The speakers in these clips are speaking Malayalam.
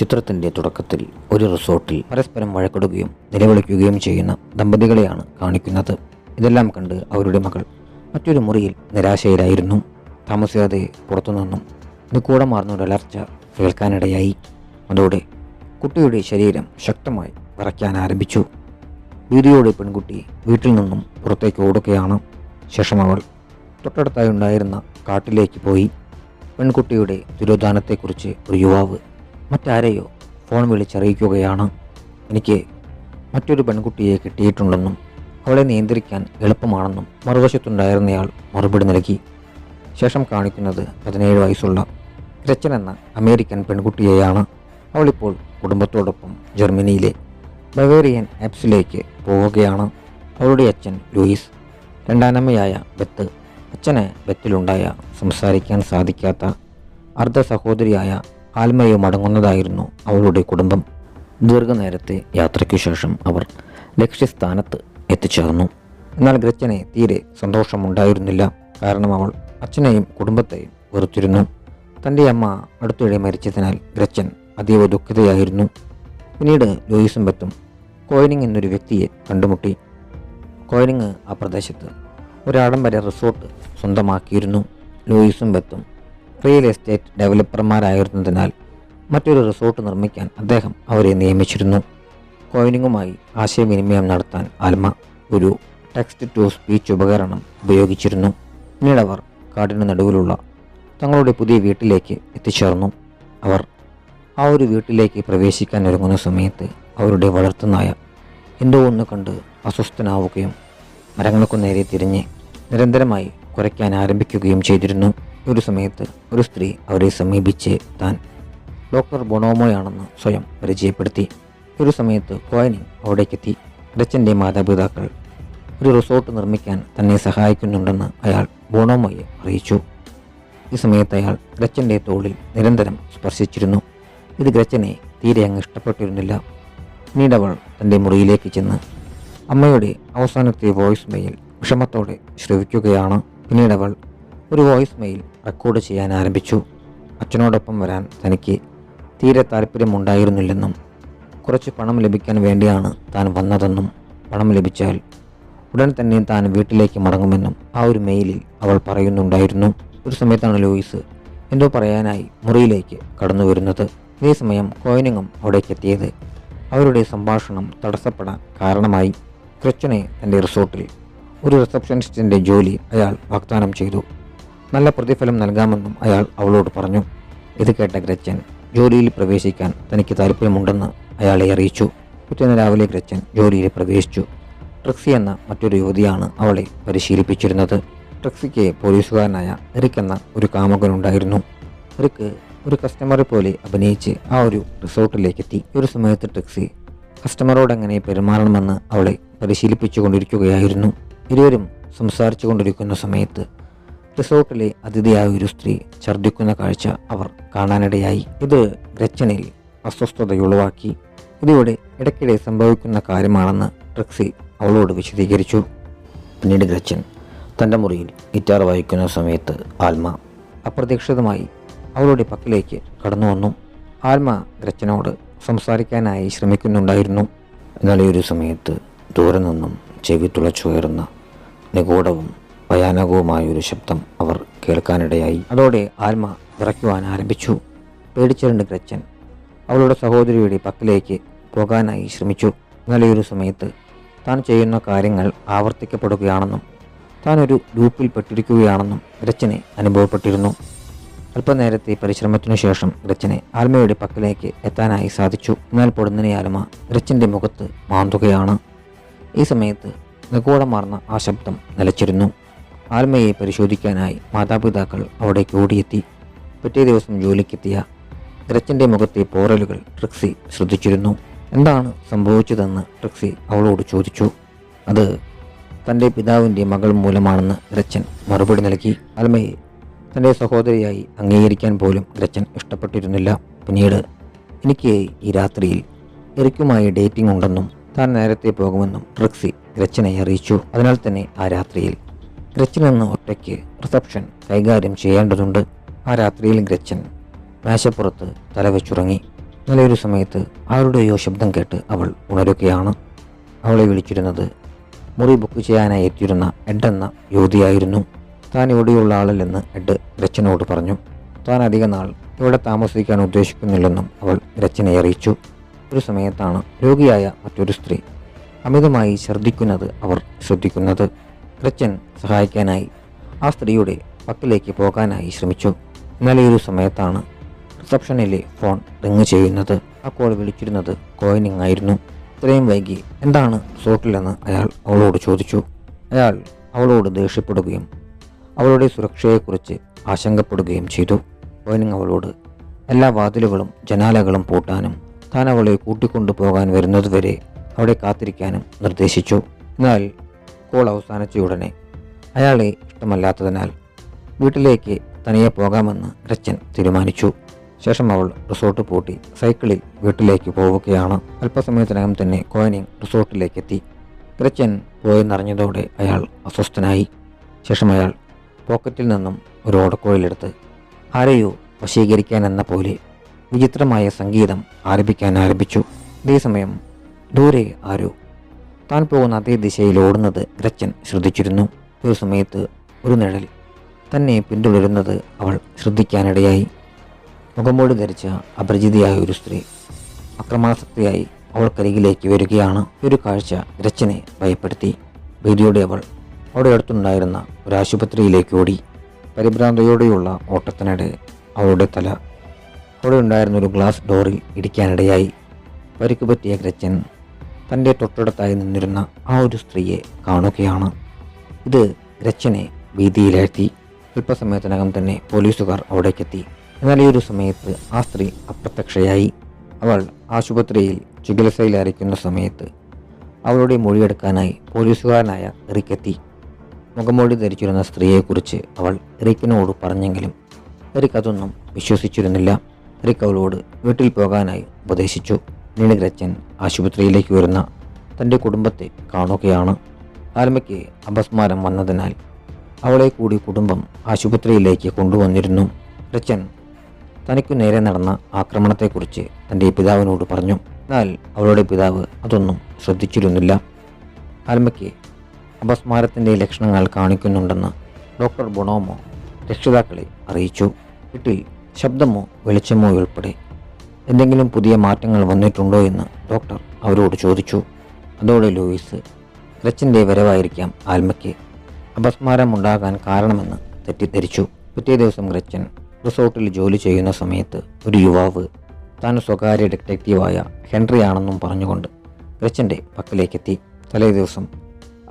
ചിത്രത്തിന്റെ തുടക്കത്തിൽ ഒരു റിസോർട്ടിൽ പരസ്പരം വഴക്കിടുകയും നിലവിളിക്കുകയും ചെയ്യുന്ന ദമ്പതികളെയാണ് കാണിക്കുന്നത്. ഇതെല്ലാം കണ്ട് അവരുടെ മകൾ മറ്റൊരു മുറിയിൽ നിരാശയിലായിരുന്നു. താമസിയാതെ പുറത്തുനിന്നും നിഗൂഢമാർന്നൊരലർച്ച കേൾക്കാനിടയായി. അതോടെ കുട്ടിയുടെ ശരീരം ശക്തമായി വിറയ്ക്കാൻ ആരംഭിച്ചു. വീതിയോടെ പെൺകുട്ടി വീട്ടിൽ നിന്നും പുറത്തേക്ക് ഓടുകയാണ്. ശേഷം അവൾ തൊട്ടടുത്തായി ഉണ്ടായിരുന്ന കാട്ടിലേക്ക് പോയി. പെൺകുട്ടിയുടെ ദുരോധാനത്തെക്കുറിച്ച് ഒരു യുവാവ് മറ്റാരെയോ ഫോൺ വിളിച്ചറിയിക്കുകയാണ്. എനിക്ക് മറ്റൊരു പെൺകുട്ടിയെ കിട്ടിയിട്ടുണ്ടെന്നും അവളെ നിയന്ത്രിക്കാൻ എളുപ്പമാണെന്നും മറുവശത്തുണ്ടായിരുന്നയാൾ മറുപടി നൽകി. ശേഷം കാണിക്കുന്നത് പതിനേഴ് വയസ്സുള്ള രച്ചൻ എന്ന അമേരിക്കൻ പെൺകുട്ടിയെയാണ്. അവളിപ്പോൾ കുടുംബത്തോടൊപ്പം ജർമ്മനിയിലെ ബവേറിയൻ ആപ്സിലേക്ക് പോവുകയാണ്. അവളുടെ അച്ഛൻ ലൂയിസ് രണ്ടാനമ്മയായ ബത്ത് അച്ഛന് ബത്തിലുണ്ടായ സംസാരിക്കാൻ സാധിക്കാത്ത അർദ്ധ സഹോദരിയായ ആൽമയും അടങ്ങുന്നതായിരുന്നു അവളുടെ കുടുംബം. ദീർഘനേരത്തെ യാത്രയ്ക്കു ശേഷം അവർ ലക്ഷ്യസ്ഥാനത്ത് എത്തിച്ചേർന്നു. എന്നാൽ ഗ്രച്ചനെ തീരെ സന്തോഷമുണ്ടായിരുന്നില്ല. കാരണം അവൾ അച്ഛനെയും കുടുംബത്തെയും വെറുത്തിരുന്നു. തന്റെ അമ്മ അടുത്തിടെ മരിച്ചതിനാൽ ഗ്രച്ചൻ അതീവ ദുഃഖിതയായിരുന്നു. പിന്നീട് ലൂയിസും ബത്തും കോയിനിങ് എന്നൊരു വ്യക്തിയെ കണ്ടുമുട്ടി. കോയിനിങ് ആ പ്രദേശത്ത് ഒരാടംബര റിസോർട്ട് സ്വന്തമാക്കിയിരുന്നു. ലൂയിസും ബത്തും റിയൽ എസ്റ്റേറ്റ് ഡെവലപ്പർമാരായിരുന്നതിനാൽ മറ്റൊരു റിസോർട്ട് നിർമ്മിക്കാൻ അദ്ദേഹം അവരെ നിയമിച്ചിരുന്നു. കോയിനിങ്ങുമായി ആശയവിനിമയം നടത്താൻ ആൽമ ഒരു ടെക്സ്റ്റ് ടു സ്പീച്ച് ഉപകരണം ഉപയോഗിച്ചിരുന്നു. പിന്നീട് അവർ കാടിന് നടുവിലുള്ള തങ്ങളുടെ പുതിയ വീട്ടിലേക്ക് എത്തിച്ചേർന്നു. അവർ ആ ഒരു വീട്ടിലേക്ക് പ്രവേശിക്കാൻ ഒരുങ്ങുന്ന സമയത്ത് അവരുടെ വളർത്തുനായ എന്തോ ഒന്ന് കണ്ട് അസ്വസ്ഥനാവുകയും മരങ്ങൾക്കു നേരെ തിരിഞ്ഞ് നിരന്തരമായി കുരയ്ക്കാൻ ആരംഭിക്കുകയും ചെയ്തിരുന്നു. ഒരു സമയത്ത് ഒരു സ്ത്രീ അവരെ സമീപിച്ച് താൻ ഡോക്ടർ ബൊണോമോയാണെന്ന് സ്വയം പരിചയപ്പെടുത്തി. ഒരു സമയത്ത് കോയനി അവിടേക്കെത്തി. ഡച്ചന്റെ മാതാപിതാക്കൾ ഒരു റിസോർട്ട് നിർമ്മിക്കാൻ തന്നെ സഹായിക്കുന്നുണ്ടെന്ന് അയാൾ ബോണോമോയെ അറിയിച്ചു. ഈ സമയത്ത് അയാൾ ഗ്രച്ചന്റെ തോളിൽ നിരന്തരം സ്പർശിച്ചിരുന്നു. ഇത് ഗ്രച്ചനെ തീരെ അങ്ങ് ഇഷ്ടപ്പെട്ടിരുന്നില്ല. പിന്നീട് അവൾ തന്റെ മുറിയിലേക്ക് ചെന്ന് അമ്മയുടെ അവസാനത്തെ വോയിസ് മെയിൽ വിഷമത്തോടെ ശ്രവിക്കുകയാണ്. പിന്നീട് അവൾ ഒരു വോയിസ് മെയിൽ റെക്കോർഡ് ചെയ്യാൻ ആരംഭിച്ചു. അച്ഛനോടൊപ്പം വരാൻ തനിക്ക് തീരെ താല്പര്യമുണ്ടായിരുന്നില്ലെന്നും കുറച്ച് പണം ലഭിക്കാൻ വേണ്ടിയാണ് താൻ വന്നതെന്നും പണം ലഭിച്ചാൽ ഉടൻ തന്നെ താൻ വീട്ടിലേക്ക് മടങ്ങുമെന്നും ആ ഒരു മെയിലിൽ അവൾ പറയുന്നുണ്ടായിരുന്നു. ഒരു സമയത്താണ് ലൂയിസ് എന്തോ പറയാനായി മുറിയിലേക്ക് കടന്നു വരുന്നത്. ഇതേ സമയം കോയിനിങ്ങും അവിടേക്ക് എത്തിയത്. അവരുടെ സംഭാഷണം തടസ്സപ്പെടാൻ കാരണമായി. ക്രിസ്റ്റനെ തന്റെ റിസോർട്ടിൽ ഒരു റിസപ്ഷനിസ്റ്റിന്റെ ജോലി അയാൾ വാഗ്ദാനം ചെയ്തു. നല്ല പ്രതിഫലം നൽകാമെന്നും അയാൾ അവളോട് പറഞ്ഞു. ഇത് കേട്ട ഗ്രച്ചൻ ജോലിയിൽ പ്രവേശിക്കാൻ തനിക്ക് താല്പര്യമുണ്ടെന്ന് അയാളെ അറിയിച്ചു. പിറ്റേന്ന് രാവിലെ ഗ്രച്ചൻ ജോലിയിൽ പ്രവേശിച്ചു. ട്രിക്സി എന്ന മറ്റൊരു യുവതിയാണ് അവളെ പരിശീലിപ്പിച്ചിരുന്നത്. ട്രിക്സിക്ക് പോലീസുകാരനായ എറിക് എന്ന ഒരു കാമുകനുണ്ടായിരുന്നു. എറിക്ക് ഒരു കസ്റ്റമറെ പോലെ അഭിനയിച്ച് ആ ഒരു റിസോർട്ടിലേക്ക് എത്തി ഒരു സമയത്ത് ട്രിക്സി കസ്റ്റമറോട് എങ്ങനെ പെരുമാറണമെന്ന് അവളെ പരിശീലിപ്പിച്ചുകൊണ്ടിരിക്കുകയായിരുന്നു. ഇരുവരും സംസാരിച്ചു കൊണ്ടിരിക്കുന്ന സമയത്ത് റിസോർട്ടിലെ അതിഥിയായ ഒരു സ്ത്രീ ഛർദ്ദിക്കുന്ന കാഴ്ച അവർ കാണാനിടയായി. ഇത് ഗ്രച്ചനിൽ അസ്വസ്ഥതയുളവാക്കി. ഇതിവിടെ ഇടയ്ക്കിടെ സംഭവിക്കുന്ന കാര്യമാണെന്ന് ട്രിക്സി അവളോട് വിശദീകരിച്ചു. പിന്നീട് ഗ്രച്ചൻ തന്റെ മുറിയിൽ ഗിറ്റാർ വായിക്കുന്ന സമയത്ത് ആൽമ അപ്രതീക്ഷിതമായി അവളുടെ പക്കലേക്ക് കടന്നു വന്നു. ആൽമ ഗ്രച്ചനോട് സംസാരിക്കാനായി ശ്രമിക്കുന്നുണ്ടായിരുന്നു. എന്നാൽ ഈ ഒരു സമയത്ത് ദൂരെ നിന്നും ചെവി തുളച്ചുയർന്ന നിഗൂഢവും ഭയാനകവുമായ ഒരു ശബ്ദം അവർ കേൾക്കാനിടയായി. അതോടെ ആൽമ വിറയ്ക്കുവാൻ ആരംഭിച്ചു. പേടിച്ചിരുന്ന ഗ്രച്ചൻ അവളുടെ സഹോദരിയുടെ പക്കലേക്ക് പോകാനായി ശ്രമിച്ചു. എന്നാൽ ഈ ഒരു സമയത്ത് താൻ ചെയ്യുന്ന കാര്യങ്ങൾ ആവർത്തിക്കപ്പെടുകയാണെന്നും താൻ ഒരു ലൂപ്പിൽ പെട്ടിരിക്കുകയാണെന്നും ഗ്രച്ചനെ അനുഭവപ്പെട്ടിരുന്നു. അല്പനേരത്തെ പരിശ്രമത്തിനു ശേഷം ഗ്രച്ചനെ ആൽമയുടെ പക്കലേക്ക് എത്താനായി സാധിച്ചു. എന്നാൽ പൊടുന്നനെ ആൽമ ഗ്രച്ചന്റെ മുഖത്ത് മാന്തുകയാണ്. ഈ സമയത്ത് നിഗൂഢമാർന്ന ആ ശബ്ദം നിലച്ചിരുന്നു. ആൽമയെ പരിശോധിക്കാനായി മാതാപിതാക്കൾ അവിടേക്ക് ഓടിയെത്തി. പിറ്റേ ദിവസം ജോലിക്കെത്തിയ ഗ്രച്ചന്റെ മുഖത്തെ പോറലുകൾ ട്രിക്സി ശ്രദ്ധിച്ചിരുന്നു. എന്താണ് സംഭവിച്ചതെന്ന് ട്രിക്സി അവളോട് ചോദിച്ചു. അത് തന്റെ പിതാവിന്റെ മകൾ മൂലമാണെന്ന് ഗ്രച്ചൻ മറുപടി നൽകി. ആൽമയെ തന്റെ സഹോദരിയായി അംഗീകരിക്കാൻ പോലും ഗ്രച്ചൻ ഇഷ്ടപ്പെട്ടിരുന്നില്ല. പിന്നീട് എനിക്ക് ഈ രാത്രിയിൽ എറിക്കുമായി ഡേറ്റിംഗ് ഉണ്ടെന്നും താൻ നേരത്തെ പോകുമെന്നും ട്രിക്സി ഗ്രച്ചനെ അറിയിച്ചു. അതിനാൽ തന്നെ ആ രാത്രിയിൽ ഗ്രച്ചൻ എന്ന ഒറ്റയ്ക്ക് റിസപ്ഷൻ കൈകാര്യം ചെയ്യേണ്ടതുണ്ട്. ആ രാത്രിയിൽ ഗ്രച്ചൻ മേശപ്പുറത്ത് തലവെച്ചുറങ്ങി. നല്ലൊരു സമയത്ത് ആരുടെയോ ശബ്ദം കേട്ട് അവൾ ഉണരുകയാണ്. അവളെ വിളിച്ചിരുന്നത് മുറി ബുക്ക് ചെയ്യാനായി എത്തിയിരുന്ന എഡ് എന്ന യുവതിയായിരുന്നു. താൻ ഇവിടെയുള്ള ആളല്ലെന്ന് എഡ് ഗ്രച്ചനോട് പറഞ്ഞു. താൻ അധിക നാൾ ഇവിടെ താമസിക്കാൻ ഉദ്ദേശിക്കുന്നില്ലെന്നും അവൾ ഗ്രച്ചനെ അറിയിച്ചു. ഒരു സമയത്താണ് രോഗിയായ മറ്റൊരു സ്ത്രീ അമിതമായി ഛർദ്ദിക്കുന്നത് അവർ ശ്രദ്ധിക്കുന്നത്. ഗ്രച്ചൻ സഹായിക്കാനായി ആ സ്ത്രീയുടെ പക്കലേക്ക് പോകാനായി ശ്രമിച്ചു. എന്നാൽ ഈ ഒരു സമയത്താണ് റിസപ്ഷനിലെ ഫോൺ റിങ് ചെയ്യുന്നത്. ആ കോൾ വിളിച്ചിരുന്നത് കോയിനിങ് ആയിരുന്നു. ഇത്രയും വൈകി എന്താണ് റിസോർട്ടിലെന്ന് അയാൾ അവളോട് ചോദിച്ചു. അയാൾ അവളോട് ദേഷ്യപ്പെടുകയും അവളുടെ സുരക്ഷയെക്കുറിച്ച് ആശങ്കപ്പെടുകയും ചെയ്തു. കോയിനിങ് അവളോട് എല്ലാ വാതിലുകളും ജനാലകളും പൂട്ടാനും താൻ അവളെ കൂട്ടിക്കൊണ്ടു പോകാൻ വരുന്നതുവരെ അവിടെ കാത്തിരിക്കാനും നിർദ്ദേശിച്ചു. എന്നാൽ കോൾ അവസാനിച്ച ഉടനെ അയാളെ ഇഷ്ടമല്ലാത്തതിനാൽ വീട്ടിലേക്ക് തനിയെ പോകാമെന്ന് ഗ്രച്ചൻ തീരുമാനിച്ചു. ശേഷം അവൾ റിസോർട്ട് പൂട്ടി സൈക്കിളിൽ വീട്ടിലേക്ക് പോവുകയാണ്. അല്പസമയത്തിനകം തന്നെ കോയനിങ് റിസോർട്ടിലേക്ക് എത്തി ഗ്രച്ചൻ പോയെന്നറിഞ്ഞതോടെ അയാൾ അസ്വസ്ഥനായി. ശേഷം അയാൾ പോക്കറ്റിൽ നിന്നും ഒരു ഓടക്കോയിലെടുത്ത് ആരെയോ വശീകരിക്കാൻ എന്ന പോലെ വിചിത്രമായ സംഗീതം ആരംഭിക്കാൻ ആരംഭിച്ചു. അതേസമയം ദൂരെ ആരോ താൻ പോകുന്ന അതേ ദിശയിൽ ഓടുന്നത് ഗ്രച്ചൻ ശ്രദ്ധിച്ചിരുന്നു. ഒരു സമയത്ത് ഒരു നിഴൽ തന്നെ പിന്തുടരുന്നത് അവൾ ശ്രദ്ധിക്കാനിടയായി. മുഖംമൂടി ധരിച്ച അപരിചിതയായ ഒരു സ്ത്രീ അക്രമാസക്തിയായി അവൾക്കരികിലേക്ക് വരികയാണ്. ഒരു കാഴ്ച ഗ്രച്ചനെ ഭയപ്പെടുത്തി. ഭീതിയോടെ അവൾ അവിടെ അടുത്തുണ്ടായിരുന്ന ഒരു ആശുപത്രിയിലേക്ക് ഓടി. പരിഭ്രാന്തയോടെയുള്ള ഓട്ടത്തിനിടെ അവളുടെ തല അവിടെ ഉണ്ടായിരുന്ന ഒരു ഗ്ലാസ് ഡോറിൽ ഇടിക്കാനിടയായി. പരിക്ക് പറ്റിയ ഗ്രച്ചൻ തന്റെ തൊട്ടടുത്തായി നിന്നിരുന്ന ആ ഒരു സ്ത്രീയെ കാണുകയാണ്. ഇത് രച്ചനെ ഭീതിയിലാഴ്ത്തി. അല്പസമയത്തിനകം തന്നെ പോലീസുകാർ അവിടേക്കെത്തി. എന്നാൽ ഈ ഒരു സമയത്ത് ആ സ്ത്രീ അപ്രത്യക്ഷയായി. അവൾ ആശുപത്രിയിൽ ചികിത്സയിലായിരിക്കുന്ന സമയത്ത് അവളുടെ മൊഴിയെടുക്കാനായി പോലീസുകാരനായ എറിക്കെത്തി. മുഖമൊഴി ധരിച്ചിരുന്ന സ്ത്രീയെക്കുറിച്ച് അവൾ എറിക്കിനോട് പറഞ്ഞെങ്കിലും എറിക്ക് അതൊന്നും വിശ്വസിച്ചിരുന്നില്ല. എറിക്ക് അവളോട് വീട്ടിൽ പോകാനായി ഉപദേശിച്ചു. പിന്നീട് ആശുപത്രിയിലേക്ക് വരുന്ന തന്റെ കുടുംബത്തെ കാണുകയാണ്. ആൽമയ്ക്ക് അപസ്മാരം വന്നതിനാൽ അവളെ കൂടി കുടുംബം ആശുപത്രിയിലേക്ക് കൊണ്ടുവന്നിരുന്നു. ഗ്രച്ചൻ തനിക്കു നേരെ നടന്ന ആക്രമണത്തെക്കുറിച്ച് തന്റെ പിതാവിനോട് പറഞ്ഞു. എന്നാൽ അവളുടെ പിതാവ് അതൊന്നും ശ്രദ്ധിച്ചിരുന്നില്ല. ആൽമയ്ക്ക് അപസ്മാരത്തിന്റെ ലക്ഷണങ്ങൾ കാണിക്കുന്നുണ്ടെന്ന് ഡോക്ടർ ബൊണോമോ രക്ഷിതാക്കളെ അറിയിച്ചു. വീട്ടിൽ ശബ്ദമോ വെളിച്ചമോ ഉൾപ്പെടെ എന്തെങ്കിലും പുതിയ മാറ്റങ്ങൾ വന്നിട്ടുണ്ടോ എന്ന് ഡോക്ടർ അവരോട് ചോദിച്ചു. അതോടെ ലൂയിസ് റച്ചിന്റെ വരവായിരിക്കാം ആൽമയ്ക്ക് അപസ്മാരമുണ്ടാകാൻ കാരണമെന്ന് തെറ്റിദ്ധരിച്ചു. പിറ്റേ ദിവസം ഗ്രച്ചൻ റിസോർട്ടിൽ ജോലി ചെയ്യുന്ന സമയത്ത് ഒരു യുവാവ് താൻ സ്വകാര്യ ഡിറ്റക്റ്റീവായ ഹെൻറി ആണെന്നും പറഞ്ഞുകൊണ്ട് ഗ്രച്ചന്റെ പക്കലേക്കെത്തി. തലേ ദിവസം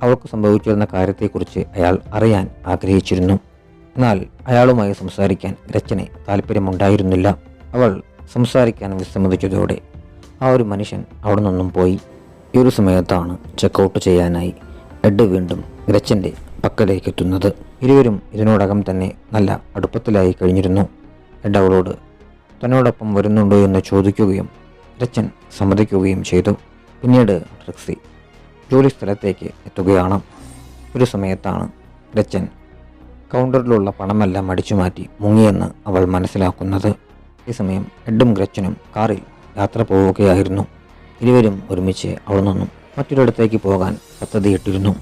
അവൾക്ക് സംഭവിച്ചിരുന്ന കാര്യത്തെക്കുറിച്ച് അയാൾ അറിയാൻ ആഗ്രഹിച്ചിരുന്നു. എന്നാൽ അയാളുമായി സംസാരിക്കാൻ ഗ്രച്ചന് താല്പര്യമുണ്ടായിരുന്നില്ല അവൾ സംസാരിക്കാൻ വിസമ്മതിച്ചതോടെ ആ ഒരു മനുഷ്യൻ അവിടെ നിന്നും പോയി. ഈ ഒരു സമയത്താണ് ചെക്കൗട്ട് ചെയ്യാനായി എഡ് വീണ്ടും ഗ്രച്ചന്റെ പക്കലേക്ക് എത്തുന്നത് ഇരുവരും ഇതിനോടകം തന്നെ നല്ല അടുപ്പത്തിലായി കഴിഞ്ഞിരുന്നു. എഡ് അവളോട് തന്നോടൊപ്പം വരുന്നുണ്ടോ എന്ന് ചോദിക്കുകയും ഗ്രച്ചൻ സമ്മതിക്കുകയും ചെയ്തു. പിന്നീട് ട്രിക്സി ജോലി സ്ഥലത്തേക്ക് എത്തുകയാണ്. ഒരു സമയത്താണ് ഗ്രച്ചൻ കൗണ്ടറിലുള്ള പണമെല്ലാം അടിച്ചു മാറ്റി മുങ്ങിയെന്ന് അവൾ മനസ്സിലാക്കുന്നത്. ഈ സമയം എഡും ഗ്രച്ചനും കാറിൽ യാത്ര പോവുകയായിരുന്നു. ഇരുവരും ഒരുമിച്ച് അവിടെ നിന്നും മറ്റൊരിടത്തേക്ക് പോകാൻ പദ്ധതിയിട്ടിരുന്നു.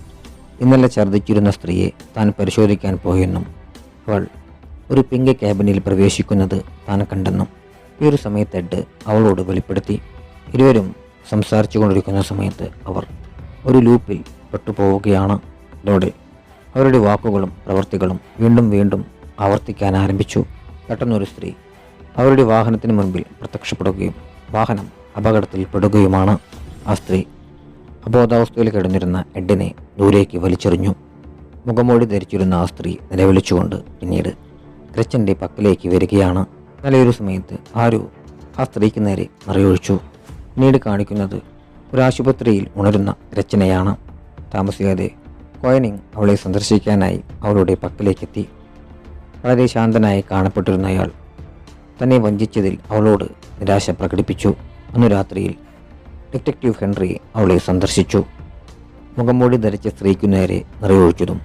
ഇന്നലെ ഛർദ്ദിച്ചിരുന്ന സ്ത്രീയെ താൻ പരിശോധിക്കാൻ പോയെന്നും അവൾ ഒരു പിങ്ക് ക്യാബിനിൽ പ്രവേശിക്കുന്നത് താൻ കണ്ടെന്നും ഈ ഒരു സമയത്ത് എഡ് അവളോട് വെളിപ്പെടുത്തി. ഇരുവരും സംസാരിച്ചു കൊണ്ടിരിക്കുന്ന സമയത്ത് അവർ ഒരു ലൂപ്പിൽ പെട്ടുപോവുകയാണ്. അതോടെ അവരുടെ വാക്കുകളും പ്രവൃത്തികളും വീണ്ടും വീണ്ടും ആവർത്തിക്കാൻ ആരംഭിച്ചു. പെട്ടെന്നൊരു സ്ത്രീ അവരുടെ വാഹനത്തിന് മുൻപിൽ പ്രത്യക്ഷപ്പെടുകയും വാഹനം അപകടത്തിൽപ്പെടുകയുമാണ് ആ സ്ത്രീ. അബോധാവസ്ഥയിൽ കിടന്നിരുന്ന എഡിനെ ദൂരേക്ക് വലിച്ചെറിഞ്ഞു. മുഖമൂടി ധരിച്ചിരുന്ന ആ സ്ത്രീ നിലവിളിച്ചുകൊണ്ട് പിന്നീട് ക്രിച്ചന്റെ പക്കലേക്ക് വരികയാണ്. നല്ലൊരു സമയത്ത് ആരോ ആ സ്ത്രീക്ക് നേരെ നിറയൊഴിച്ചു പിന്നീട് കാണിക്കുന്നത് ഒരു ആശുപത്രിയിൽ ഉണരുന്ന രചനയാണ് താമസിയാതെ കോയനിങ് അവളെ സന്ദർശിക്കാനായി അവളുടെ പക്കലേക്കെത്തി. വളരെ ശാന്തനായി കാണപ്പെട്ടിരുന്ന അയാൾ തന്നെ വഞ്ചിച്ചതിൽ അവളോട് നിരാശ പ്രകടിപ്പിച്ചു. അന്നു രാത്രിയിൽ ഡിറ്റക്റ്റീവ് ഹെൻറി അവളെ സന്ദർശിച്ചു. മുഖംമൂടി ധരിച്ച സ്ത്രീക്കു നേരെ നിറയൊഴിച്ചതും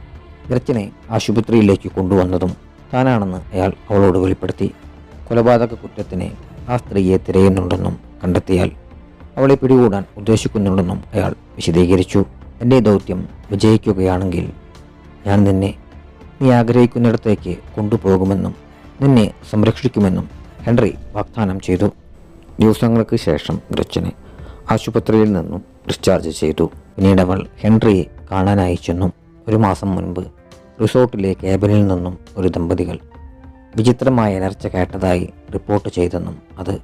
ഗ്രച്ചനെ ആശുപത്രിയിലേക്ക് കൊണ്ടുവന്നതും താനാണെന്ന് അയാൾ അവളോട് വെളിപ്പെടുത്തി. കൊലപാതക കുറ്റത്തിന് ആ സ്ത്രീയെ തിരയുന്നുണ്ടെന്നും കണ്ടെത്തിയാൽ അവളെ പിടികൂടാൻ ഉദ്ദേശിക്കുന്നുണ്ടെന്നും അയാൾ വിശദീകരിച്ചു. എന്റെ ദൗത്യം വിജയിക്കുകയാണെങ്കിൽ ഞാൻ നിന്നെ നീ ആഗ്രഹിക്കുന്നിടത്തേക്ക് കൊണ്ടുപോകുമെന്നും നിന്നെ സംരക്ഷിക്കുമെന്നും ഹെൻറി വാഗ്ദാനം ചെയ്തു. ദിവസങ്ങൾക്ക് ശേഷം ഗ്രച്ചനെ ആശുപത്രിയിൽ നിന്നും ഡിസ്ചാർജ് ചെയ്തു. പിന്നീട് അവൾ ഹെൻറിയെ കാണാനായി ചെന്നു. ഒരു മാസം മുൻപ് റിസോർട്ടിലെ ക്യാബിനിൽ നിന്നും ഒരു ദമ്പതികൾ വിചിത്രമായ എനർച്ച കേട്ടതായി റിപ്പോർട്ട് ചെയ്തെന്നും അത്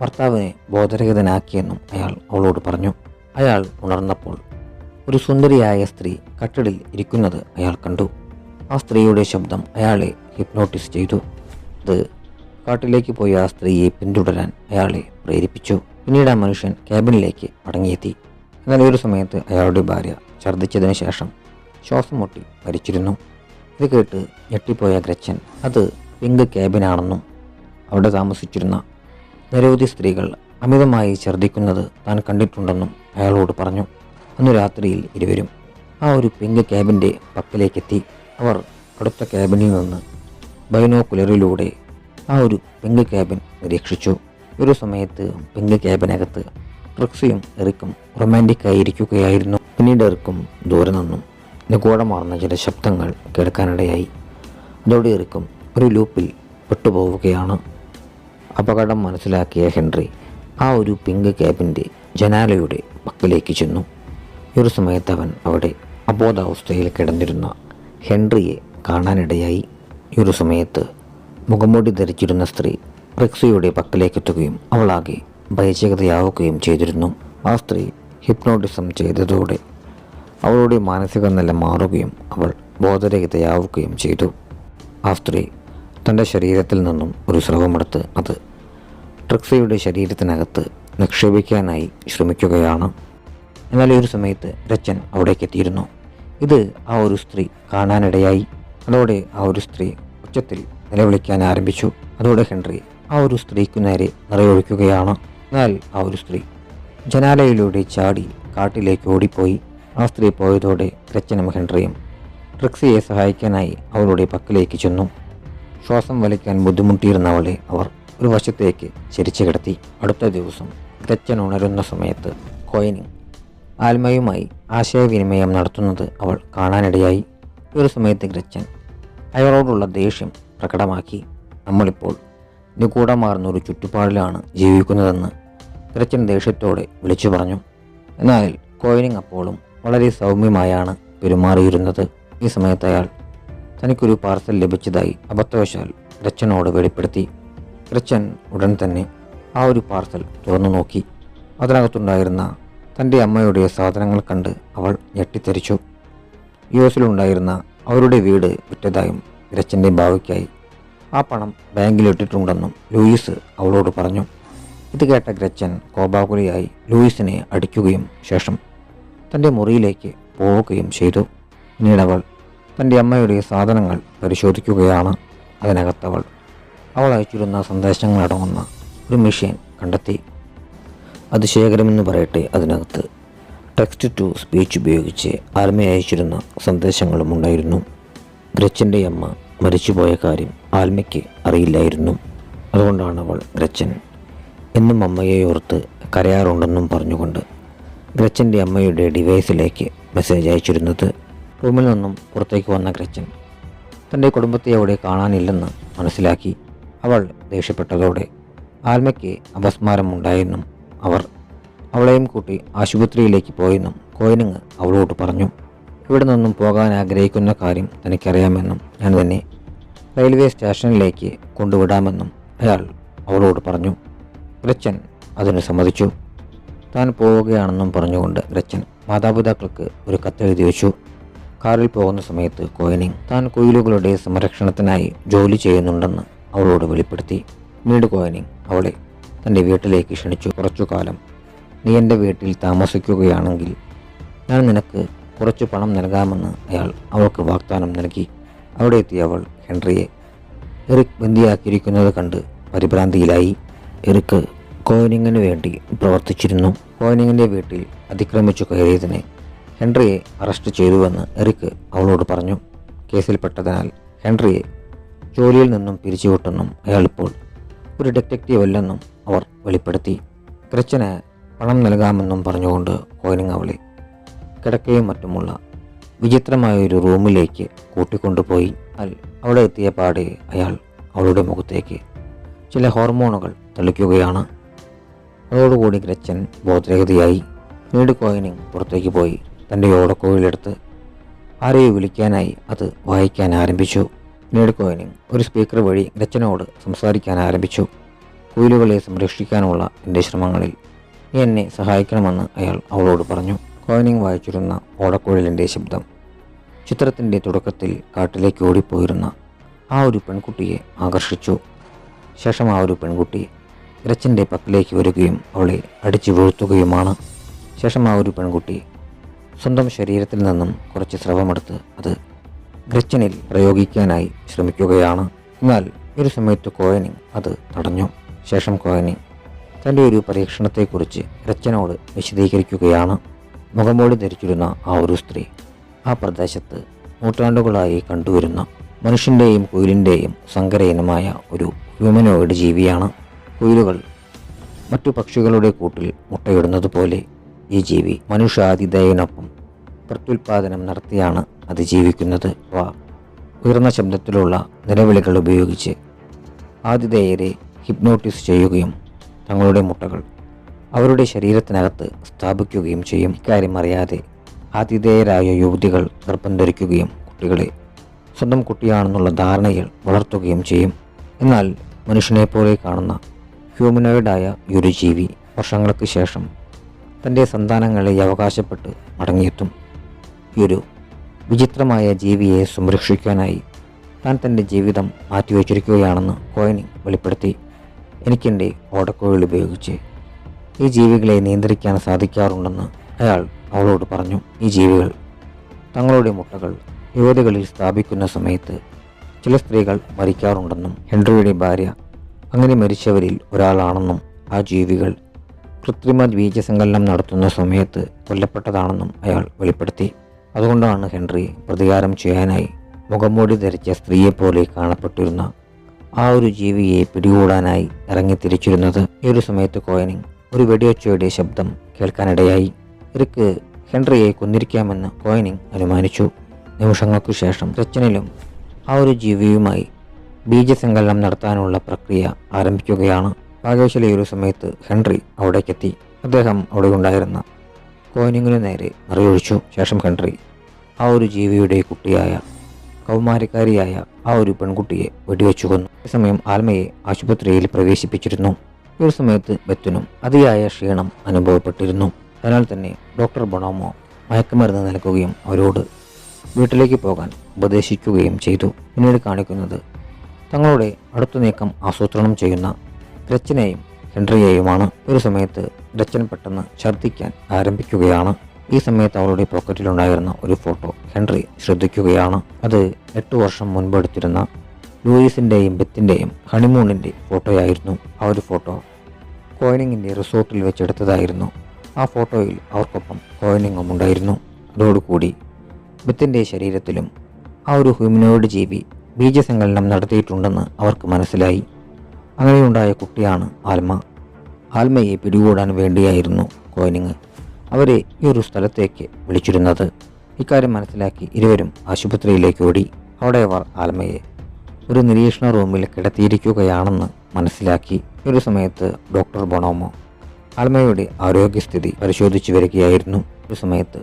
ഭർത്താവിനെ ബോധരഹിതനാക്കിയെന്നും അയാൾ അവളോട് പറഞ്ഞു. അയാൾ ഉണർന്നപ്പോൾ ഒരു സുന്ദരിയായ സ്ത്രീ കട്ടിലിൽ ഇരിക്കുന്നത് അയാൾ കണ്ടു. ആ സ്ത്രീയുടെ ശബ്ദം അയാളെ ഹിപ്നോട്ടിസ് ചെയ്തു. അത് കാട്ടിലേക്ക് പോയി ആ സ്ത്രീയെ പിന്തുടരാൻ അയാളെ പ്രേരിപ്പിച്ചു. പിന്നീട് ആ മനുഷ്യൻ ക്യാബിനിലേക്ക് മടങ്ങിയെത്തി. എന്നാൽ ഒരു സമയത്ത് അയാളുടെ ഭാര്യ ഛർദ്ദിച്ചതിന് ശേഷം ശ്വാസം മുട്ടി മരിച്ചിരുന്നു. ഇത് കേട്ട് ഞെട്ടിപ്പോയ ഗ്രച്ചൻ അത് പിങ്ക് ക്യാബിനാണെന്നും അവിടെ താമസിച്ചിരുന്ന നിരവധി സ്ത്രീകൾ അമിതമായി ഛർദ്ദിക്കുന്നത് താൻ കണ്ടിട്ടുണ്ടെന്നും അയാളോട് പറഞ്ഞു. അന്ന് രാത്രിയിൽ ഇരുവരും ആ ഒരു പിങ്ക് ക്യാബിന്റെ പക്കലേക്കെത്തി. അവർ അടുത്ത ക്യാബിനിൽ നിന്ന് ബൈനോക്കുലറിലൂടെ ആ ഒരു പിങ്ക് ക്യാബിൻ നിരീക്ഷിച്ചു. ഒരു സമയത്ത് പിങ്ക് ക്യാബിനകത്ത് ട്രിക്സിയും എറിക്കും റൊമാന്റിക് ആയിരിക്കുകയായിരുന്നു. പിന്നീട് എറിക്കും ദൂരെ നിന്നും. നിഗൂഢമാർന്ന ചില ശബ്ദങ്ങൾ കേൾക്കാനിടയായി. അതോടെ എറിക്കും ഒരു ലൂപ്പിൽ പെട്ടുപോവുകയാണ്. അപകടം മനസ്സിലാക്കിയ ഹെൻറി ആ ഒരു പിങ്ക് ക്യാബിന്റെ ജനാലയുടെ പക്കലേക്ക് ചെന്നു. ഒരു സമയത്ത് അവൻ അവിടെ അബോധാവസ്ഥയിൽ കിടന്നിരുന്ന ഹെൻറിയെ കാണാനിടയായി. ഒരു സമയത്ത് മുഖംമൂടി ധരിച്ചിരുന്ന സ്ത്രീ റിക്സിയുടെ പക്കലേക്കെത്തുകയും അവളാകെ ഭയചകിതയാവുകയും ചെയ്തിരുന്നു. ആ സ്ത്രീ ഹിപ്നോട്ടിസം ചെയ്തതോടെ അവളുടെ മാനസിക നില മാറുകയും അവൾ ബോധരഹിതയാവുകയും ചെയ്തു. ആ സ്ത്രീ തന്റെ ശരീരത്തിൽ നിന്നും ഒരു സ്രവമെടുത്ത് അത് ട്രിക്സയുടെ ശരീരത്തിനകത്ത് നിക്ഷേപിക്കാനായി ശ്രമിക്കുകയാണ്. എന്നാൽ ഈ ഒരു സമയത്ത് രച്ചൻ അവിടേക്ക് എത്തിയിരുന്നു ഇത് ആ ഒരു സ്ത്രീ കാണാനിടയായി. അതോടെ ആ ഒരു സ്ത്രീ ഉച്ചത്തിൽ നിലവിളിക്കാൻ ആരംഭിച്ചു. അതോടെ ഹെൻറി ആ ഒരു സ്ത്രീക്കു നേരെ നിറയൊഴിക്കുകയാണ്. എന്നാൽ ആ ഒരു സ്ത്രീ ജനാലയിലൂടെ ചാടി കാട്ടിലേക്ക് ഓടിപ്പോയി. ആ സ്ത്രീ പോയതോടെ ക്രച്ചനും ഹെൻറിയും ട്രിക്സിയെ സഹായിക്കാനായി അവളുടെ പക്കലേക്ക് ചെന്നു. ശ്വാസം വലിക്കാൻ ബുദ്ധിമുട്ടിയിരുന്ന അവളെ അവർ ഒരു വശത്തേക്ക് ചരിച്ചു കിടത്തി. അടുത്ത ദിവസം ക്രച്ചൻ ഉണരുന്ന സമയത്ത് കോയിനിങ് ആൽമയുമായി ആശയവിനിമയം നടത്തുന്നത് അവൾ കാണാനിടയായി. ഒരു സമയത്ത് ഗ്രച്ചൻ അയാളോടുള്ള ദേഷ്യം പ്രകടമാക്കി. നമ്മളിപ്പോൾ നിഗൂഢമാർന്ന ഒരു ചുറ്റുപാടിലാണ് ജീവിക്കുന്നതെന്ന് തിരച്ചൻ ദേഷ്യത്തോടെ വിളിച്ചു പറഞ്ഞു. എന്നാൽ കോയിനിങ് അപ്പോഴും വളരെ സൗമ്യമായാണ് പെരുമാറിയിരുന്നത്. ഈ സമയത്ത് അയാൾ തനിക്കൊരു പാർസൽ ലഭിച്ചതായി അബദ്ധവശാൽ തിരച്ചനോട് വെളിപ്പെടുത്തി. തിരച്ചൻ ഉടൻ തന്നെ ആ ഒരു പാർസൽ തുറന്നു നോക്കി. അതിനകത്തുണ്ടായിരുന്ന തന്റെ അമ്മയുടെ സാധനങ്ങൾ കണ്ട് അവൾ ഞെട്ടിത്തെറിച്ചു. യു എസിലുണ്ടായിരുന്ന അവരുടെ വീട് വിറ്റതായും ഗ്രച്ചന്റെ ഭാവിക്കായി ആ പണം ബാങ്കിലിട്ടിട്ടുണ്ടെന്നും ലൂയിസ് അവളോട് പറഞ്ഞു. ഇത് കേട്ട ഗ്രച്ചൻ കോപാകുലിയായി ലൂയിസിനെ അടിക്കുകയും ശേഷം തന്റെ മുറിയിലേക്ക് പോവുകയും ചെയ്തു. പിന്നീട് അവൾ തന്റെ അമ്മയുടെ സാധനങ്ങൾ പരിശോധിക്കുകയാണ്. അതിനകത്തവൾ അവൾ അയച്ചിരുന്ന സന്ദേശങ്ങളടങ്ങുന്ന ഒരു മെഷീൻ കണ്ടെത്തി. അത് ശേഖരമെന്ന് പറയട്ടെ അതിനകത്ത്. ടെക്സ്റ്റ് ടു സ്പീച്ച് ഉപയോഗിച്ച് ആർമി അയച്ചിരുന്ന സന്ദേശങ്ങളും ഉണ്ടായിരുന്നു. ഗ്രച്ചന്റെ അമ്മ മരിച്ചുപോയ കാര്യം ആൽമയ്ക്ക് അറിയില്ലായിരുന്നു. അതുകൊണ്ടാണ് അവൾ ഗ്രച്ചൻ എന്നും അമ്മയെ ഓർത്ത് കരയാറുണ്ടെന്നും പറഞ്ഞുകൊണ്ട് ഗ്രച്ചന്റെ അമ്മയുടെ ഡിവൈസിലേക്ക് മെസ്സേജ് അയച്ചിരുന്നത് റൂമിൽ നിന്നും പുറത്തേക്ക് വന്ന ഗ്രച്ചൻ തന്റെ കുടുംബത്തെ അവിടെ കാണാനില്ലെന്ന് മനസ്സിലാക്കി അവൾ ദേഷ്യപ്പെട്ടതോടെ ആൽമയ്ക്ക് അപസ്മാരമുണ്ടായെന്നും അവർ അവളെയും കൂട്ടി ആശുപത്രിയിലേക്ക് പോയെന്നും കോയിനങ്ങ് അവളോട് പറഞ്ഞു. ഇവിടെ നിന്നും പോകാൻ ആഗ്രഹിക്കുന്ന കാര്യം തനിക്കറിയാമെന്നും ഞാൻ തന്നെ റെയിൽവേ സ്റ്റേഷനിലേക്ക് കൊണ്ടുവിടാമെന്നും അയാൾ അവളോട് പറഞ്ഞു. ഗ്രച്ചൻ അതിന് സമ്മതിച്ചു. താൻ പോവുകയാണെന്നും പറഞ്ഞുകൊണ്ട് ഗ്രച്ചൻ മാതാപിതാക്കൾക്ക് ഒരു കത്തെഴുതി വെച്ചു. കാറിൽ പോകുന്ന സമയത്ത് കോയിനി താൻ കുയിലുകളുടെ സംരക്ഷണത്തിനായി ജോലി ചെയ്യുന്നുണ്ടെന്ന് അവളോട് വെളിപ്പെടുത്തി. പിന്നീട് കോയിനി അവളെ തന്റെ വീട്ടിലേക്ക് ക്ഷണിച്ചു. കുറച്ചു കാലം നീ എന്റെ വീട്ടിൽ താമസിക്കുകയാണെങ്കിൽ ഞാൻ നിനക്ക് കുറച്ച് പണം നൽകാമെന്ന് അയാൾ അവൾക്ക് വാഗ്ദാനം നൽകി. അവിടെ എത്തിയ അവൾ ഹെൻറിയെ എറിക് ബന്ദിയാക്കിയിരിക്കുന്നത് കണ്ട് പരിഭ്രാന്തിയിലായി. എറിക്ക് കോയിനിങ്ങിന് വേണ്ടി പ്രവർത്തിച്ചിരുന്നു. കോയിനിങ്ങിന്റെ വീട്ടിൽ അതിക്രമിച്ചു കയറിയതിനെ ഹെൻറിയെ അറസ്റ്റ് ചെയ്തുവെന്ന് എറിക്ക് അവളോട് പറഞ്ഞു. കേസിൽപ്പെട്ടതിനാൽ ഹെൻറിയെ ജോലിയിൽ നിന്നും പിരിച്ചുവിട്ടെന്നും അയാളിപ്പോൾ ഒരു ഡിറ്റക്റ്റീവ് അല്ലെന്നും അവർ വെളിപ്പെടുത്തി. ക്രിച്ചന് പണം നൽകാമെന്നും പറഞ്ഞുകൊണ്ട് കോയിനിങ് അവളെ കിടക്കയും മറ്റുമുള്ള വിചിത്രമായ ഒരു റൂമിലേക്ക് കൂട്ടിക്കൊണ്ടുപോയി. അവിടെ എത്തിയ പാടെ അയാൾ അവളുടെ മുഖത്തേക്ക് ചില ഹോർമോണുകൾ തളിക്കുകയാണ്. അതോടുകൂടി ഗ്രച്ചൻ ബോധരഹിതയായി പിന്നീട് കോയിനിങ് പുറത്തേക്ക് പോയി തന്റെ ഓടക്കോയിലെടുത്ത് ആരെയോ വിളിക്കാനായി അത് വായിക്കാൻ ആരംഭിച്ചു. പിന്നീട് കോയിനിങ് ഒരു സ്പീക്കർ വഴി ഗ്രച്ചനോട് സംസാരിക്കാൻ ആരംഭിച്ചു. കുയിലുകളെ സംരക്ഷിക്കാനുള്ള എന്റെ ശ്രമങ്ങളിൽ നീ എന്നെ സഹായിക്കണമെന്ന് അയാൾ അവളോട് പറഞ്ഞു. കോയിനിങ് വായിച്ചിരുന്ന ഓടക്കുഴലിന്റെ ശബ്ദം. ചിത്രത്തിന്റെ തുടക്കത്തിൽ കാട്ടിലേക്ക് ഓടിപ്പോയിരുന്ന ആ ഒരു പെൺകുട്ടിയെ ആകർഷിച്ചു. ശേഷം ആ ഒരു പെൺകുട്ടി ഇറച്ചിന്റെ പക്കലേക്ക് വരികയും അവളെ അടിച്ചു വീഴ്ത്തുകയുമാണ്. ശേഷം ആ ഒരു പെൺകുട്ടി സ്വന്തം ശരീരത്തിൽ നിന്നും കുറച്ച് സ്രവമെടുത്ത് അത് ഗ്രച്ചനിൽ പ്രയോഗിക്കാനായി ശ്രമിക്കുകയാണ്. എന്നാൽ ഒരു സമയത്ത് കോയനിങ് അത് തടഞ്ഞു. ശേഷം കോയനിങ് തന്റെ ഒരു പരീക്ഷണത്തെക്കുറിച്ച് ഗ്രച്ചനോട് വിശദീകരിക്കുകയാണ്. മുഖംമൂടി ധരിച്ചിരുന്ന ആ ഒരു സ്ത്രീ ആ പ്രദേശത്ത് നൂറ്റാണ്ടുകളായി കണ്ടുവരുന്ന മനുഷ്യന്റെയും കുയിലിന്റെയും സങ്കരയിനമായ ഒരു ഹ്യൂമനോയിഡ് ജീവിയാണ്. കുയിലുകൾ മറ്റു പക്ഷികളുടെ കൂട്ടിൽ മുട്ടയിടുന്നത് പോലെ ഈ ജീവി മനുഷ്യാതിഥേയനൊപ്പം പ്രത്യുൽപാദനം നടത്തിയാണ് അത് ജീവിക്കുന്നത് ഉയർന്ന ശബ്ദത്തിലുള്ള നിലവിളികൾ ഉപയോഗിച്ച് ആതിഥേയരെ ഹിപ്നോട്ടിസ് ചെയ്യുകയും തങ്ങളുടെ മുട്ടകൾ അവരുടെ ശരീരത്തിനകത്ത് സ്ഥാപിക്കുകയും ചെയ്യും. ഇക്കാര്യം അറിയാതെ ആതിഥേയരായ യുവതികൾ ഗർഭം ധരിക്കുകയും കുട്ടികളെ സ്വന്തം കുട്ടിയാണെന്നുള്ള ധാരണയിൽ വളർത്തുകയും ചെയ്യും. എന്നാൽ മനുഷ്യനെ പോലെ കാണുന്ന ഹ്യൂമനോയിഡായ ഒരു ജീവി വർഷങ്ങൾക്ക് ശേഷം തന്റെ സന്താനങ്ങളെ അവകാശപ്പെട്ട് മടങ്ങിയെത്തും. ഈ ഒരു വിചിത്രമായ ജീവിയെ സംരക്ഷിക്കാനായി താൻ തന്റെ ജീവിതം മാറ്റിവെച്ചിരിക്കുകയാണെന്ന് കോയിനിങ് വെളിപ്പെടുത്തി. എനിക്കെന്റെ ഓടക്കോയിൽ ഉപയോഗിച്ച് ഈ ജീവികളെ നിയന്ത്രിക്കാൻ സാധിക്കാറുണ്ടെന്ന് അയാൾ അവളോട് പറഞ്ഞു. ഈ ജീവികൾ തങ്ങളുടെ മുട്ടകൾ യുവതികളിൽ സ്ഥാപിക്കുന്ന സമയത്ത് ചില സ്ത്രീകൾ മരിക്കാറുണ്ടെന്നും ഹെൻറിയുടെ ഭാര്യ അങ്ങനെ മരിച്ചവരിൽ ഒരാളാണെന്നും ആ ജീവികൾ കൃത്രിമ ബീജസങ്കലനം നടത്തുന്ന സമയത്ത് കൊല്ലപ്പെട്ടതാണെന്നും അയാൾ വെളിപ്പെടുത്തി. അതുകൊണ്ടാണ് ഹെൻറി പ്രതികാരം ചെയ്യാനായി മുഖംമൂടി ധരിച്ച സ്ത്രീയെപ്പോലെ കാണപ്പെട്ടിരുന്ന ആ ഒരു ജീവിയെ പിടികൂടാനായി ഇറങ്ങിത്തിരിച്ചിരുന്നത് ഈ ഒരു സമയത്ത് കോയനിങ് ഒരു വെടിയൊച്ചയുടെ ശബ്ദം കേൾക്കാനിടയായി. ഇവർക്ക് ഹെൻറിയെ കൊന്നിരിക്കാമെന്ന് കോയിനിങ് അനുമാനിച്ചു. നിമിഷങ്ങൾക്കു ശേഷം സച്ചിനിലും ആ ഒരു ജീവിയുമായി ബീജസങ്കലനം നടത്താനുള്ള പ്രക്രിയ ആരംഭിക്കുകയാണ്. ഭാഗ്യവശാലി ഒരു സമയത്ത് ഹെൻറി അവിടേക്കെത്തി. അദ്ദേഹം അവിടെ ഉണ്ടായിരുന്ന കോയിനിങ്ങിനു നേരെ നിറയൊഴിച്ചു ശേഷം ഹെൻറി ആ ഒരു ജീവിയുടെ കുട്ടിയായ കൗമാരക്കാരിയായ ആ ഒരു പെൺകുട്ടിയെ വെടിവെച്ചു കൊന്നു. അതേസമയം സമയം ആൽമയെ ആശുപത്രിയിൽ പ്രവേശിപ്പിച്ചിരുന്നു. ഒരു സമയത്ത് ബെറ്റനും അതിയായ ക്ഷീണം അനുഭവപ്പെട്ടിരുന്നു. അതിനാൽ തന്നെ ഡോക്ടർ ബൊണോമോ മയക്കുമരുന്ന് നൽകുകയും അവരോട് വീട്ടിലേക്ക് പോകാൻ ഉപദേശിക്കുകയും ചെയ്തു. പിന്നീട് കാണിക്കുന്നത് തങ്ങളുടെ അടുത്ത നീക്കം ആസൂത്രണം ചെയ്യുന്ന ഗ്രച്ചനെയും ഹെൻറിയെയുമാണ്. ഒരു സമയത്ത് ഗ്രച്ചൻ പെട്ടെന്ന് ഛർദ്ദിക്കാൻ ആരംഭിക്കുകയാണ്. ഈ സമയത്ത് അവളുടെ പോക്കറ്റിലുണ്ടായിരുന്ന ഒരു ഫോട്ടോ ഹെൻറി ശ്രദ്ധിക്കുകയാണ്. അത് എട്ട് വർഷം മുൻപ് എടുത്തിരുന്ന ലൂയിസിന്റെയും ബെത്തിന്റെയും ഹണിമൂണിന്റെ ഫോട്ടോയായിരുന്നു ആ ഒരു ഫോട്ടോ. കോയിനിങ്ങിന്റെ റിസോർട്ടിൽ വെച്ചെടുത്തതായിരുന്നു ആ ഫോട്ടോയിൽ അവർക്കൊപ്പം കോയിനിങ്ങും ഉണ്ടായിരുന്നു. അതോടുകൂടി ബെത്തിന്റെ ശരീരത്തിലും ആ ഒരു ഹ്യൂമനോയിഡ് ജീവി ബീജസങ്കലനം നടത്തിയിട്ടുണ്ടെന്ന് അവർക്ക് മനസ്സിലായി. അങ്ങനെയുണ്ടായ കുട്ടിയാണ് ആൽമ. ആൽമയെ പിടികൂടാൻ വേണ്ടിയായിരുന്നു കോയിനിങ്. അവരെ ഈ ഒരു സ്ഥലത്തേക്ക് വിളിച്ചിരുന്നത്. ഇക്കാര്യം മനസ്സിലാക്കി ഇരുവരും ആശുപത്രിയിലേക്ക് ഓടി. അവിടെ അവർ ആൽമയെ ഒരു നിരീക്ഷണ റൂമിൽ കിടത്തിയിരിക്കുകയാണെന്ന് മനസ്സിലാക്കി ഒരു സമയത്ത് ഡോക്ടർ ബൊണോമോ ആൽമയുടെ ആരോഗ്യസ്ഥിതി പരിശോധിച്ചു വരികയായിരുന്നു. ഒരു സമയത്ത്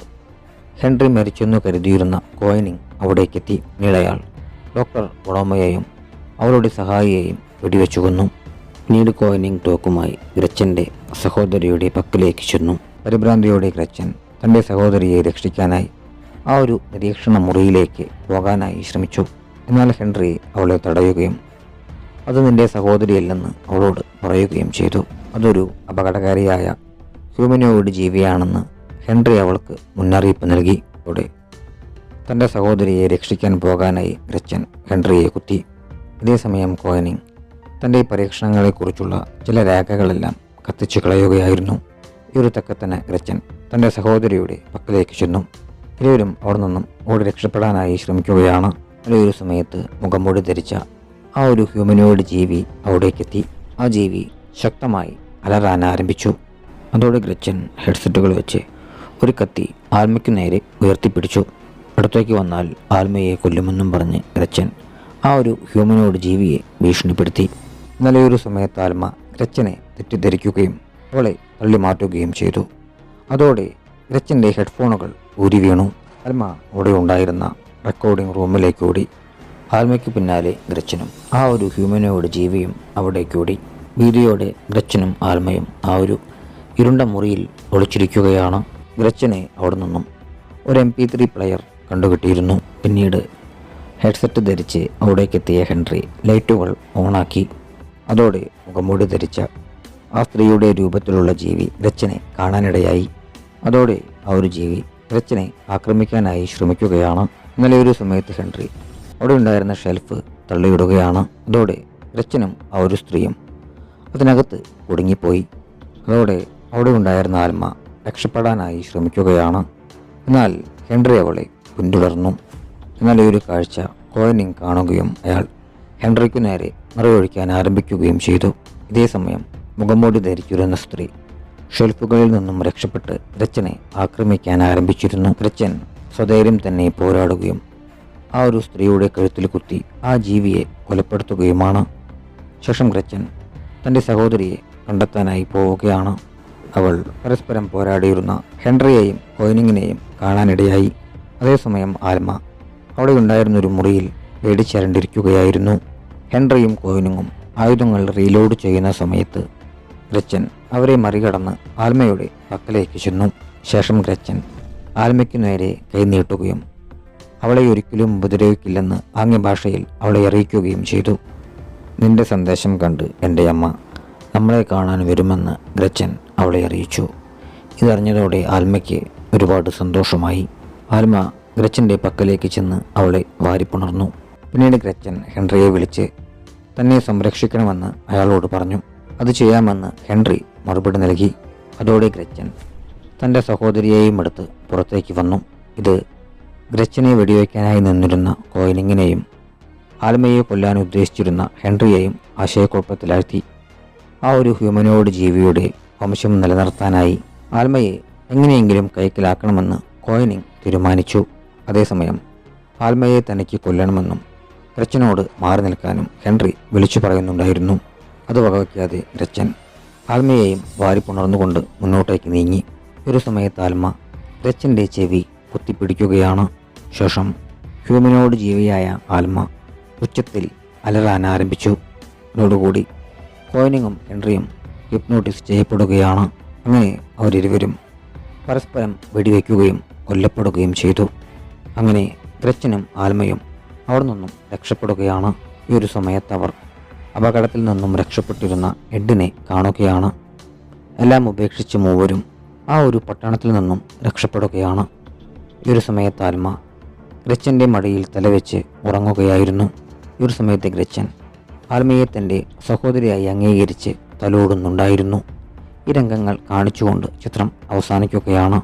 ഹെൻറി മരിച്ചെന്നു കരുതിയിരുന്ന കോയിനിങ് അവിടേക്കെത്തി നീളയാൾ ഡോക്ടർ ബൊണോമയെയും അവളുടെ സഹായിയെയും വെടിവെച്ചു കൊന്നു പിന്നീട് കോയിനിങ് ടോക്കുമായി ഗ്രച്ചന്റെ സഹോദരിയുടെ പക്കലേക്ക് ചെന്നു. പരിഭ്രാന്തിയോടെ ഗ്രച്ചൻ തന്റെ സഹോദരിയെ രക്ഷിക്കാനായി ആ ഒരു നിരീക്ഷണ മുറിയിലേക്ക് പോകാനായി ശ്രമിച്ചു. എന്നാൽ ഹെൻറി അവളെ തടയുകയും അത് നിന്റെ സഹോദരിയല്ലെന്ന് അവളോട് പറയുകയും ചെയ്തു. അതൊരു അപകടകാരിയായ ഹ്യൂമനോയിഡ് ജീവിയാണെന്ന് ഹെൻറി അവൾക്ക് മുന്നറിയിപ്പ് നൽകി. അതോടെ തന്റെ സഹോദരിയെ രക്ഷിക്കാൻ പോകാനായി ഗ്രച്ചൻ ഹെൻറിയെ കുത്തി. അതേസമയം കോയനിങ് തന്റെ പരീക്ഷണങ്ങളെക്കുറിച്ചുള്ള ചില രേഖകളെല്ലാം കത്തിച്ചു കളയുകയായിരുന്നു. ഈ ഒരു തക്കത്തിന് ഗ്രച്ചൻ തന്റെ സഹോദരിയുടെ പക്കലേക്ക് ചെന്നു. ഇരുവരും അവിടെ നിന്നും ഓടി രക്ഷപ്പെടാനായി ശ്രമിക്കുകയാണ്. ഈ ഒരു സമയത്ത് മുഖംമൂടി ധരിച്ച ആ ഒരു ഹ്യൂമനോയിഡ് ജീവി അവിടേക്കെത്തി. ആ ജീവി ശക്തമായി അലറാൻ ആരംഭിച്ചു. അതോടെ ഗ്രച്ചൻ ഹെഡ്സെറ്റുകൾ വെച്ച് ഒരു കത്തി ആൽമയ്ക്ക് നേരെ ഉയർത്തിപ്പിടിച്ചു. അടുത്തേക്ക് വന്നാൽ ആൽമയെ കൊല്ലുമെന്നും പറഞ്ഞ് ഗ്രച്ചൻ ആ ഒരു ഹ്യൂമനോയിഡ് ജീവിയെ ഭീഷണിപ്പെടുത്തി. നല്ലൊരു സമയത്ത് ആൽമ ഗ്രച്ചനെ തെറ്റിദ്ധരിക്കുകയും അവളെ തള്ളി മാറ്റുകയും ചെയ്തു. അതോടെ ഗ്രച്ചന്റെ ഹെഡ്ഫോണുകൾ ഊരി വീണു ആൽമ അവിടെ ഉണ്ടായിരുന്ന റെക്കോർഡിംഗ് റൂമിലേക്ക് ഓടി ആൽമയ്ക്ക് പിന്നാലെ ഗ്രച്ചനും ആ ഒരു ഹ്യൂമനോയുടെ ജീവിയും അവിടേക്ക് ഓടി ഭീതിയോടെ ഗ്രച്ചനും ആൽമയും ആ ഒരു ഇരുണ്ട മുറിയിൽ ഒളിച്ചിരിക്കുകയാണ്. ഗ്രച്ചനെ അവിടെ നിന്നും ഒരു എം പി ത്രീ പ്ലെയർ കണ്ടുകിട്ടിയിരുന്നു. പിന്നീട് ഹെഡ്സെറ്റ് ധരിച്ച് അവിടേക്കെത്തിയ ഹെൻറി ലൈറ്റുകൾ ഓണാക്കി. അതോടെ മുഖംമൂടി ധരിച്ച ആ സ്ത്രീയുടെ രൂപത്തിലുള്ള ജീവി ഗ്രച്ചനെ കാണാനിടയായി. അതോടെ ആ ഒരു ജീവി ഗ്രച്ചനെ ആക്രമിക്കാനായി ശ്രമിക്കുകയാണ്. ഇന്നലെ ഒരു സമയത്ത് ഹെൻറി അവിടെ ഉണ്ടായിരുന്ന ഷെൽഫ് തള്ളിയിടുകയാണ്. അതോടെ രച്ചനും ആ ഒരു സ്ത്രീയും അതിനകത്ത് കുടുങ്ങിപ്പോയി. അതോടെ അവിടെ ഉണ്ടായിരുന്ന ആൽമ രക്ഷപ്പെടാനായി ശ്രമിക്കുകയാണ്. എന്നാൽ ഹെൻറി അവളെ പിന്തുടർന്നു. എന്നാൽ ഈ ഒരു കാഴ്ച കോയനിങ് കാണുകയും അയാൾ ഹെൻറിക്കു നേരെ നിറയൊഴിക്കാൻ ആരംഭിക്കുകയും ചെയ്തു. ഇതേ സമയം മുഖംമൂടി ധരിച്ചിരുന്ന സ്ത്രീ ഷെൽഫുകളിൽ നിന്നും രക്ഷപ്പെട്ട് രച്ചനെ ആക്രമിക്കാൻ ആരംഭിച്ചിരുന്നു. ഗ്രച്ചൻ സ്വധൈര്യം തന്നെ പോരാടുകയും ആ ഒരു സ്ത്രീയുടെ കഴുത്തിൽ കുത്തി ആ ജീവിയെ കൊലപ്പെടുത്തുകയുമാണ്. ശേഷം ഗ്രച്ചൻ തന്റെ സഹോദരിയെ കണ്ടെത്താനായി പോവുകയാണ്. അവൾ പരസ്പരം പോരാടിയിരുന്ന ഹെൻറിയെയും കോയിനിങ്ങിനെയും കാണാനിടയായി. അതേസമയം ആൽമ അവിടെ ഉണ്ടായിരുന്ന ഒരു മുറിയിൽ പേടിച്ചരണ്ടിരിക്കുകയായിരുന്നു ഹെൻറിയും കോയിനിങ്ങും ആയുധങ്ങൾ റീലോഡ് ചെയ്യുന്ന സമയത്ത് ഗ്രച്ചൻ അവരെ മറികടന്ന് ആൽമയുടെ പക്കലേക്ക് ചെന്നു. ശേഷം ഗ്രച്ചൻ ആൽമയ്ക്കു നേരെ കൈ നീട്ടുകയും അവളെ ഒരിക്കലും ഉപദ്രവിക്കില്ലെന്ന് ആംഗ്യഭാഷയിൽ അവളെ അറിയിക്കുകയും ചെയ്തു. നിന്റെ സന്ദേശം കണ്ട് എന്റെ അമ്മ നമ്മളെ കാണാൻ വരുമെന്ന് ഗ്രച്ചൻ അവളെ അറിയിച്ചു. ഇതറിഞ്ഞതോടെ ആൽമയ്ക്ക് ഒരുപാട് സന്തോഷമായി. ആൽമ ഗ്രച്ചന്റെ പക്കലേക്ക് ചെന്ന് അവളെ വാരിപ്പുണർന്നു. പിന്നീട് ഗ്രച്ചൻ ഹെൻറിയെ വിളിച്ച് തന്നെ സംരക്ഷിക്കണമെന്ന് അയാളോട് പറഞ്ഞു. അത് ചെയ്യാമെന്ന് ഹെൻറി മറുപടി നൽകി. അതോടെ ഗ്രച്ചൻ തന്റെ സഹോദരിയെയും എടുത്ത് പുറത്തേക്ക് വന്നു. ഇത് ഗ്രച്ചനെ വെടിവെക്കാനായി നിന്നിരുന്ന കോയിനിങ്ങിനെയും ആൽമയെ കൊല്ലാൻ ഉദ്ദേശിച്ചിരുന്ന ഹെൻറിയെയും ആശയക്കുഴപ്പത്തിലാഴ്ത്തി. ആ ഒരു ഹ്യൂമനോയിഡ് ജീവിയുടെ വംശം നിലനിർത്താനായി ആൽമയെ എങ്ങനെയെങ്കിലും കൈക്കലാക്കണമെന്ന് കോയിനിങ് തീരുമാനിച്ചു. അതേസമയം ആൽമയെ തനിക്ക് കൊല്ലണമെന്നും ഗ്രച്ചനോട് മാറി നിൽക്കാനും ഹെൻറി വിളിച്ചു പറയുന്നുണ്ടായിരുന്നു. അത് വകവയ്ക്കാതെ ഗ്രച്ചൻ ആൽമയെയും വാരിപ്പുണർന്നുകൊണ്ട് മുന്നോട്ടേക്ക് നീങ്ങി. ഒരു സമയത്ത് ആൽമ ഗ്രച്ചന്റെ ചെവി കുത്തിപ്പിടിക്കുകയാണ് ശേഷം ഹ്യൂമനോട് ജീവിയായ ആൽമ ഉച്ചത്തിൽ അലറാൻ ആരംഭിച്ചു. അതോടുകൂടി കോയിനിങ്ങും എൻട്രിയും ഹിപ്നോട്ടിസ് ചെയ്യപ്പെടുകയാണ്. അങ്ങനെ അവരിരുവരും പരസ്പരം വെടിവെക്കുകയും കൊല്ലപ്പെടുകയും ചെയ്തു. അങ്ങനെ ഗ്രച്ചനും ആൽമയും അവിടെ നിന്നും രക്ഷപ്പെടുകയാണ്. ഈ ഒരു സമയത്ത് അവർ അപകടത്തിൽ നിന്നും രക്ഷപ്പെട്ടിരുന്ന എഡിനെ കാണുകയാണ്. എല്ലാം ഉപേക്ഷിച്ച് മൂവരും ആ ഒരു പട്ടണത്തിൽ നിന്നും രക്ഷപ്പെടുകയാണ്. ഈ ഒരു സമയത്ത് ആൽമ ഗ്രച്ചന്റെ മടിയിൽ തലവെച്ച് ഉറങ്ങുകയായിരുന്നു. ഈ ഒരു സമയത്ത് ഗ്രച്ചൻ ആൽമയെ തന്റെ സഹോദരിയായി അംഗീകരിച്ച് തലോടുന്നുണ്ടായിരുന്നു. ഈ രംഗങ്ങൾ കാണിച്ചുകൊണ്ട് ചിത്രം അവസാനിക്കുകയാണ്.